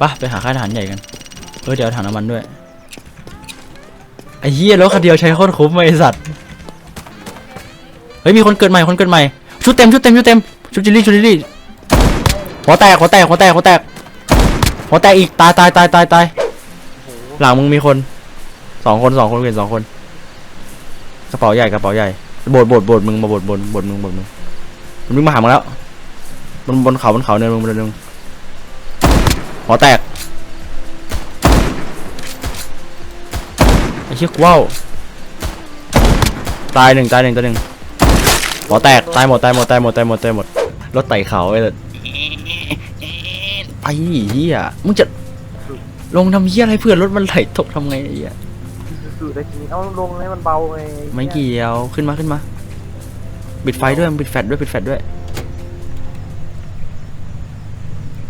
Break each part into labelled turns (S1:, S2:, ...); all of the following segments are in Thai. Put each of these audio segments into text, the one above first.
S1: ปะไปหาค่ายทหารใหญ่กันเออเดี๋ยวเอาถังน้ำมันด้วยไอ้เหี้ยรถคันเดียวใช้โคตรคุ้มไอ้สัตว์เฮ้ยมีคนเกิดใหม่คนเกิดใหม่ชุดเต็มชุดเต็มชุดเต็มชุดจิลลี่ชุดจิลลี่หัวแตกหัวแตกหัวแตกหัวแตกหัวแตกอีกตายตายตายตายตายหลังมึงมีคนสองคนสองคนเห็นสองคน กระเป๋าใหญ่กระเป๋าใหญ่โบดโบดโบดมึงมาโบดโบดโบดมึงโบดมึงมันวิ่งมาหามึงแล้วบนบนเขาบนเขาเนินมึงบนเนินมึง หัวแตกไอ้เชี่ยกว้าวตายหนึ่งตายหนึ่งตายหนึ่งหัวแตกตายหมดตายหมดตายหมดตายหมดตายหมดรถไต่เขาไอ้เลยไปเฮียมึงจะลงทำเฮียอะไรเพื่อนรถมันไหลตกทำไงไอ้เฮีย
S2: สื่อตะกี้เอาลงให้มันเบาไง
S1: ไม่เกี่ยวขึ้นมาขึ้นมาปิดไฟด้วยปิดแฟลชด้วยปิดแฟลชด้วย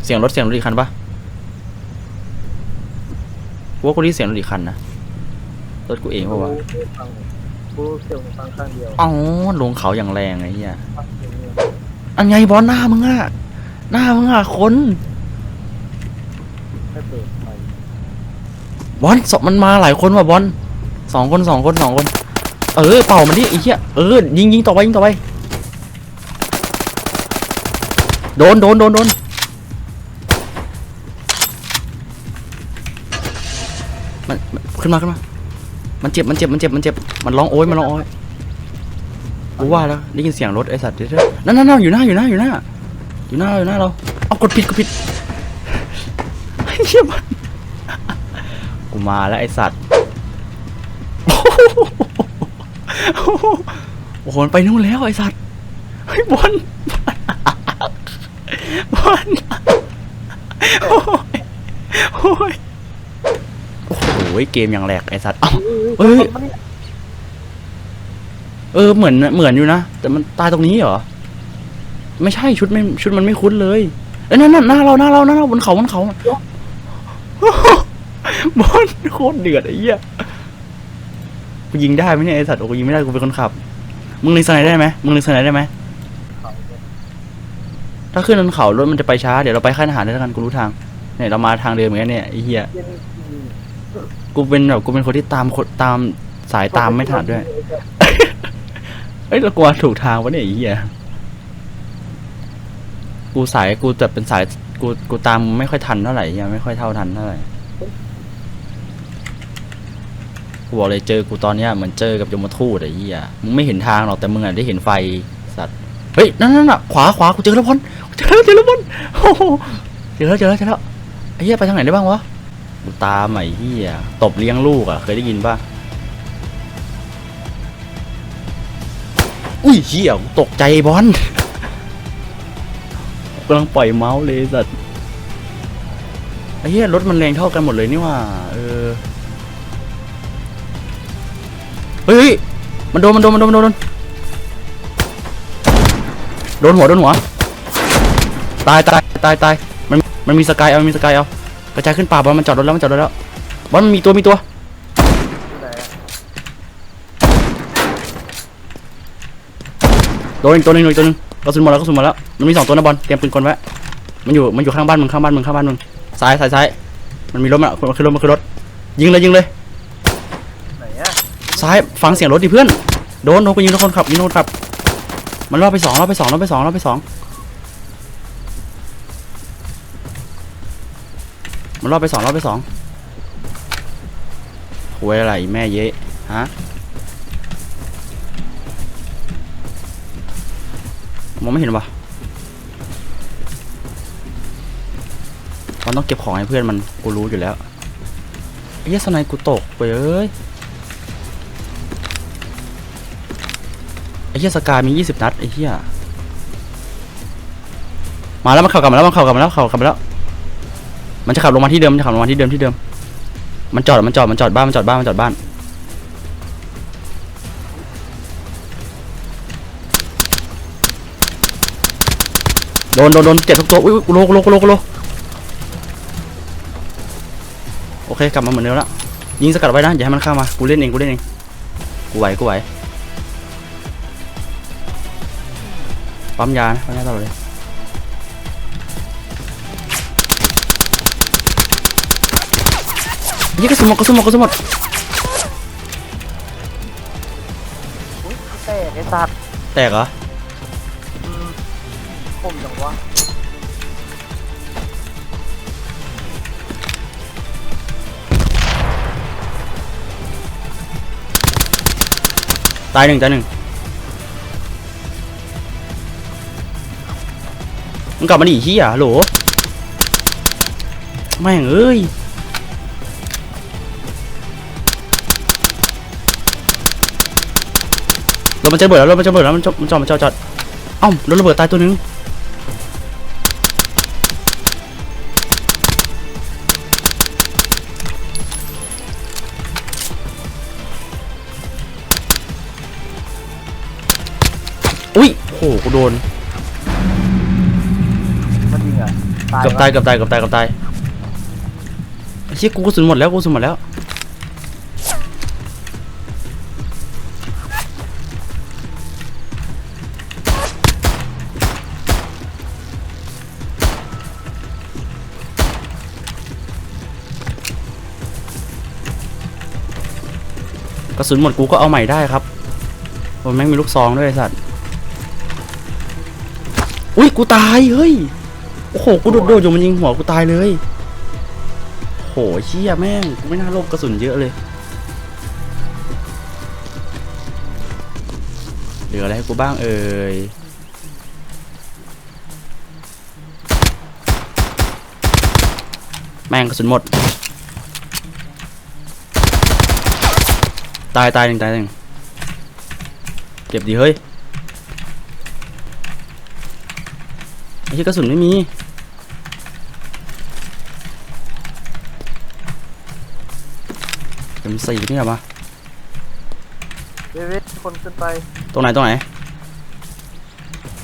S1: เสียงรถเสียงรถอีกคันปะกู ว่ากูได้ยินเสียงรถอีกคันนะรถกูเองปะวะ
S2: ฟังกูเสียงฟังข้างเดียว
S1: อ๋อลงเขาอย่างแรงไอ้เหี้ย
S2: ฟังเสียงเนี่ย
S1: อันไงบอลหน้ามึงอะหน้ามึงอะคน
S2: ไม่เปิดไฟ
S1: บอลสองมันมาหลายคนว่ะบอลสองคนสองคนสองคน เออเป่ามันดิไอ้เหี้ยเออยิงยิงต่อไปยิงต่อไปโดนโดนโดนโดน มันมันขึ้นมาขึ้นมา มันเจ็บมันเจ็บมันเจ็บมันเจ็บมันร้องโอยมันร้องโอยกูว่าแล้วได้ยินเสียงรถไอสัตว์เดี๋ยวๆนั่นนั่นนั่นอยู่หน้าอยู่หน้าอยู่หน้าอยู่หน้าอยู่หน้าเราเอากดผิดกดผิดไอ้เหี้ยมันกูมาแล้วไอสัตว์โอ้โหมันไปนู่นแล้วไอสัตว์เฮ้บอลบอลโอ้ยโอ้ย อ้โหเกมอย่างแหลกไอ้สัตว์เอ้าเฮ้ย
S2: มันนี่
S1: เออเหมือนเหมือนอยู่นะแต่มันตายตรงนี้เหรอไม่ใช่ชุดไม่ชุดมันไม่คุ้นเลยเอ้ยนั่นนั่นหน้าเราหน้าเราหน้าเราบนเขาบนเขาบอลโคตรเดือดไอ้เหี้ยกูยิงได้ไหมเนี่ยไอ้สัตว์โอ้กูยิงไม่ได้กูเป็นคนขับ มึงเล็งสไนด์ได้ไหมมึงเล็งสไนด์ได้ไหม
S2: เขาเนี่ย
S1: ถ้าขึ้นบนเขารถมันจะไปช้าเดี๋ยวเราไปค่ายทหารได้แล้วกันกูรู้ทางเนี่ยเรามาทางเดิมเหมือนกันเนี่ยไอ้เหี้ย
S2: เย็นอืม
S1: กูเป็นแบบกูเป็นคนที่ตามคนตามสายตามไม่ทันด้วย เอ้ยเรากลัวถูกทางวะเนี่ยไอ้เหี้ยกูสายกูจะเป็นสายกูกูตามไม่ค่อยทันเท่าไหร่ยังไม่ค่อยเท่าทันเท่าไหร่กูบอกเลยเจอกูตอนเนี้ยเหมือนเจอกับยมทูตไอ้เหี้ยมึงไม่เห็นทางหรอกแต่มึงอะได้เห็นไฟสัตว์เฮ้ยนั่นนั่นอะขวาขวากูเจอแล้วพอนเจอแล้วเจอแล้วพอนโอ้โหเจอแล้วเจอแล้วเจอแล้วไอ้เหี้ยไปทางไหนได้บ้างวะ กูตามไอ้เหี้ยตบเลี้ยงลูกอะ เคยได้ยินป่ะ อุ้ยเหี้ยกูตกใจบอลกำลังปล่อยเมาส์เลยสัตว์ไอ้เหี้ยรถมันแรงเท่ากันหมดเลยนี่ว่าเออเฮ้ยเฮ้ยมันโดนมันโดนมันโดนมันโดนโดนหัวโดนหัวตายตายตายตายมันมันมีสกายเอามันมีสกายเอา กระจายขึ้นป่าบอลมันจอดรถแล้วมันจอดรถแล้วบอลมันมีตัวมีตัว
S2: ที่ไหนอะ
S1: โดนอีกตัวหนึงโดนอีกตัวหนึงกระสุนหมดแล้วกระสุนหมดแล้วมันมีสองตัวนะบอลเตรียมปืนกลไว้มันอยู่มันอยู่ข้างบ้านมึงข้างบ้านมึงข้างบ้านมึงซ้ายซ้ายซ้ายมันมีรถมามันคือรถมันคือรถยิงเลยยิงเลย
S2: ไหนอะ
S1: ซ้ายฟังเสียงรถดิเพื่อนโดนโดนกูยิงโดนคนขับยิงโดนคนขับมันรอบไปสองรอบไปสองรอบไปสองรอบไปสอง มันรอบไปสองรอบไปสองหวยอะไรแม่เยะฮะมองไม่เห็นปะมันต้องเก็บของให้เพื่อนมันกูรู้อยู่แล้วเหี้ยสไนกูตกไปเอ้ยไอ้เหี้ยสกายมียี่สิบนัดไอ้เหี้ยมาแล้วมันขับกลับมาแล้วมันขับกลับมาแล้วเขับกลับมาแล้ว มันจะขับลงมาที่เดิมมันจะขับลงมาที่เดิมที่เดิม มันจอดมันจอดมันจอดบ้านมันจอดบ้านมันจอดบ้าน โดนโดนโดนเจ็บทุกตัว อุ้ยอุ้ยกูโลกโลกโลกโลโอเคกลับมาเหมือนเดิมแล้ว ยิงสกัดไว้นะอย่าให้มันเข้ามา กูเล่นเองกูเล่นเอง กูไหวกูไหว ปั๊มยานะปั๊มยาตลอดเลย ยี่กระสุนหมดกระสุนหมดกระสุนหมด
S2: อุ้ยแตกไอ้สัตว์
S1: แตกเหรอ
S2: อืมคมจังวะ
S1: ตายหนึ่งตายหนึ่งมึงกลับมาดิเฮียฮัลโหลแม่งเอ้ย มันจะระเบิดแล้วรถมันจะระเบิดแล้วมันจอดมันจอดมันจอดจอดเอ้ารถระเบิดตายตัวหนึงอุ้ยโอ้โหกูโดน
S2: มันยิงอะตาย
S1: เกือบตายเกือบตายเกือบตายเกือบตายไอ้เชี่ยกูกระสุนหมดแล้วกูกระสุนหมดแล้ว กระสุนหมดกูก็เอาใหม่ได้ครับมันแม่งมีลูกซองด้วยสัตว์ อุ้ยกูตายเฮ้ย โอ้โหกูโดดโดดอยู่มันยิงหัวกูตายเลยโหเชี่ยแม่งกูไม่น่าโลบกระสุนเยอะเลย เหลืออะไรให้กูบ้างเอ่ยแม่งกระสุนหมด ตายตายหนึ่งตายหนึ่งเก็บดีเฮ้ยไอ้ที่กระสุนไม่มีเอ็มสี่นี่เหรอวะ
S2: เว้ยเว้ยคนขึ้นไป
S1: ตรงไหนตรงไหน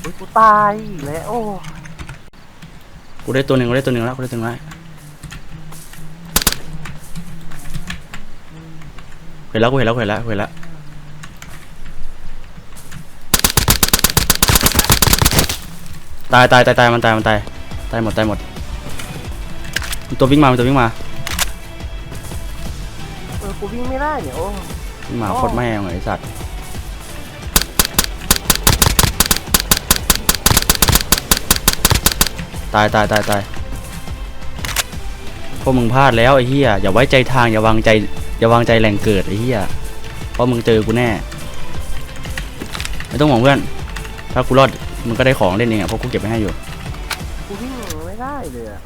S2: อุ้ยกูตายอีกแล้วโอ้
S1: กูได้ตัวหนึ่งกูได้ตัวหนึ่งแล้วกูได้ตัวหนึ่งแล้ว เห็นแล้วกูเห็นแล้วกูเห็นแล้วกูเห็นแล้วตายตายตายตายมันตายมันตายตายหมดตายหมดมีตัววิ่งมามีตัววิ่งมา
S2: เออกูวิ่งไม่ได้เนี่ยโอ้
S1: วิ่งมา
S2: อ๋อ
S1: โคตรแม่งเลยไอ้สัตว์ตายตายตายตายพวกมึงพลาดแล้วไอ้เหี้ยอย่าไว้ใจทางอย่าวางใจ อย่าวางใจแหล่งเกิดไอ้เหี้ยเพราะมึงเจอกูแน่ ไม่ต้องห่วงเพื่อน ถ้ากูรอดมึงก็ได้ของเล่นเองอะเพราะกูเก็บไว้ให้อยู่
S2: กูวิ่งไม่ได้เลยอะ